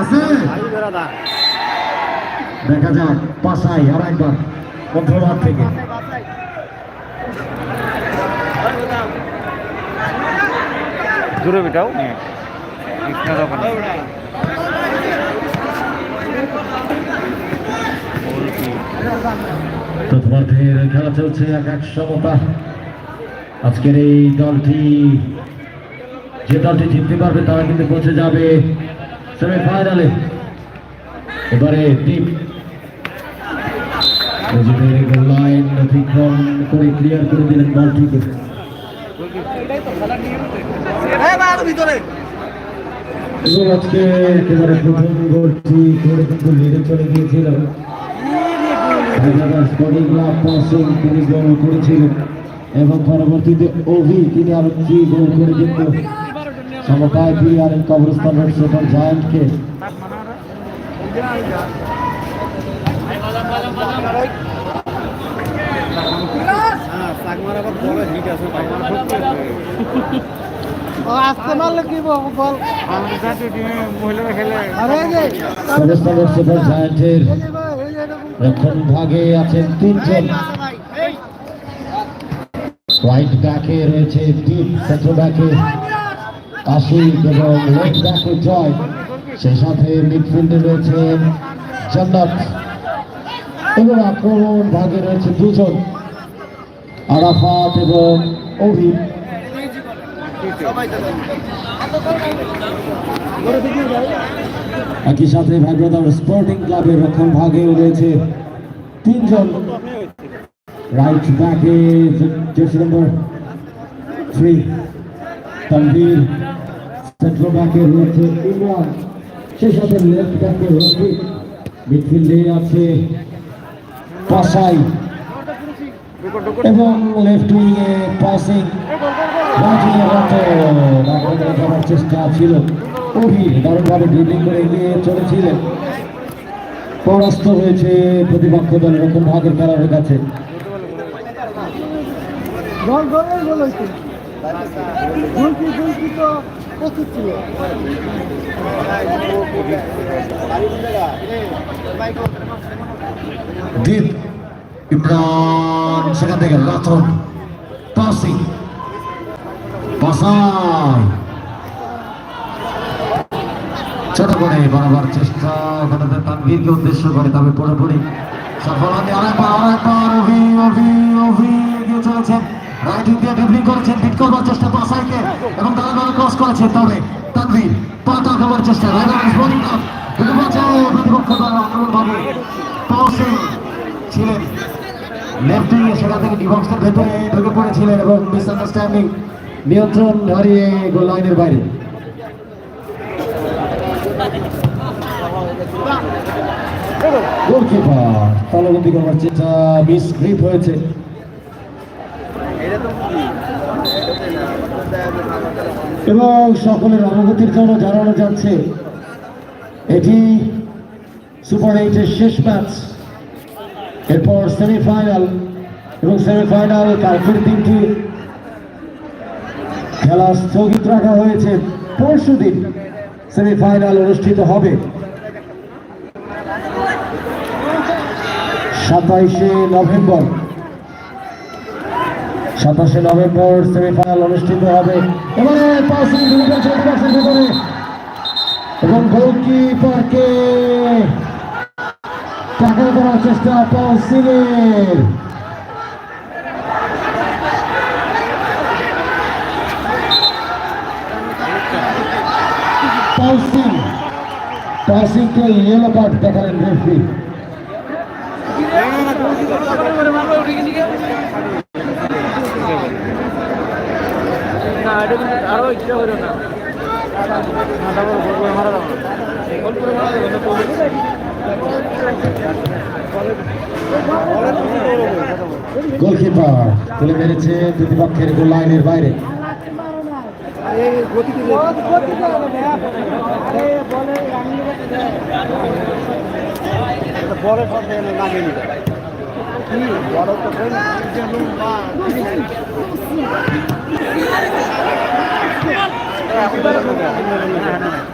আছে? দেখা যাক পাশাই আর একবার মধ্যমাঠ থেকে। দূরে বেটাও। প্রথমার্ধের খেলা চলছে এক এক সমতা। আজকের এই দলটি যে দলটি জিততে পারবে তারা কিন্তু পৌঁছে যাবে। সেমিফাইনালে এবারে টিম লাইন অতিক্রম করে ক্লিয়ার করে দিলেন বলটিকে আজকে একেবারে প্রথম গোলটি করে কিন্তু লিডে চলে গিয়েছিল। স্পোর্টিং ক্লাব পাসিং তিনি গোল করেছিলেন। এবং পরবর্তীতে অভি তিনি আরও একটি গোল করে কিন্তু সমতায় ফিরে আনেন কবরস্থান রোড সুপার জায়ান্টকে। রক্ষণ ভাগে আছেন তিনজন। রয়েছে ডিপ সেন্টার আশিক এবং ব্যাকে জয় সেই সাথে মিডফিল্ডে রয়েছে জান্নাত এবং আক্রমণ ভাগে রয়েছে দুজন আরাফাত এবং অভি একই সাথে ভাই ব্রাদার স্পোর্টিং ক্লাবের রক্ষণ ভাগে রয়েছে তিনজন রাইট ব্যাকে jersey number three Tanvir central ব্যাকে রয়েছে ইমরান, সেই সাথে লেফট ব্যাকে রফিক মিডফিল্ডে আছে পাসাই এবং লেফট উইংয়ে পাসিং যাওয়ার চেষ্টা ছিল। অভি দারুণভাবে ড্রিবলিং করে এগিয়ে চলেছিলেন। পরাস্ত হয়েছে প্রতিপক্ষ দলের রকম ভাগের খেলার কাছে গোলকি গোলকি তো প্রস্তুত ছিল। দীপ, ইমরান, সেখান থেকে ছোট করে বারবার চেষ্টা ওখানে তানভীরকে উদ্দেশ্য করে তবে পুরোপুরি সফল হতে আরেকবার আরেকবার, অভি অভি অভি, এগিয়ে চলেছেন। রাইট দিয়ে করেছেন বিট করবার চেষ্টা পাসাইকে এবং তারা ভালো ক্রস করেছে তবে তানভীর চেষ্টা। রাইট বোলিং ছিলেন। লেফট থেকে পড়েছিলেন এবং মিসআন্ডারস্ট্যান্ডিং নিয়ন্ত্রণ হারিয়ে গোল লাইনের বাইরে। গোলকিপার তালবন্দি করবার চেষ্টা মিস হয়েছে। এবং সকলের অনুভূতির জন্য জানানো যাচ্ছে, এটি সুপার এইটের শেষ ম্যাচ। এরপর সেমিফাইনাল এবং সেমিফাইনাল কালকের দিনটি খেলা স্থগিত রাখা হয়েছে। পরশু দিন সেমিফাইনাল অনুষ্ঠিত হবে। সাতাইশে নভেম্বর সাতাশে নভেম্বর সেমিফাইনাল অনুষ্ঠিত হবে। এবারে পাসিং ভেতরে। এবং গোলকিপারকে টাকা করার চেষ্টা সিংয়ের পল সিং ইয়েলো দেখালেন রেফরি এটা কিন্তু ইচ্ছা হলো না। মারা গোলকিপার তুলে মেরেছে প্রতিপক্ষের গোল লাইনের বাইরে। এই গতি কি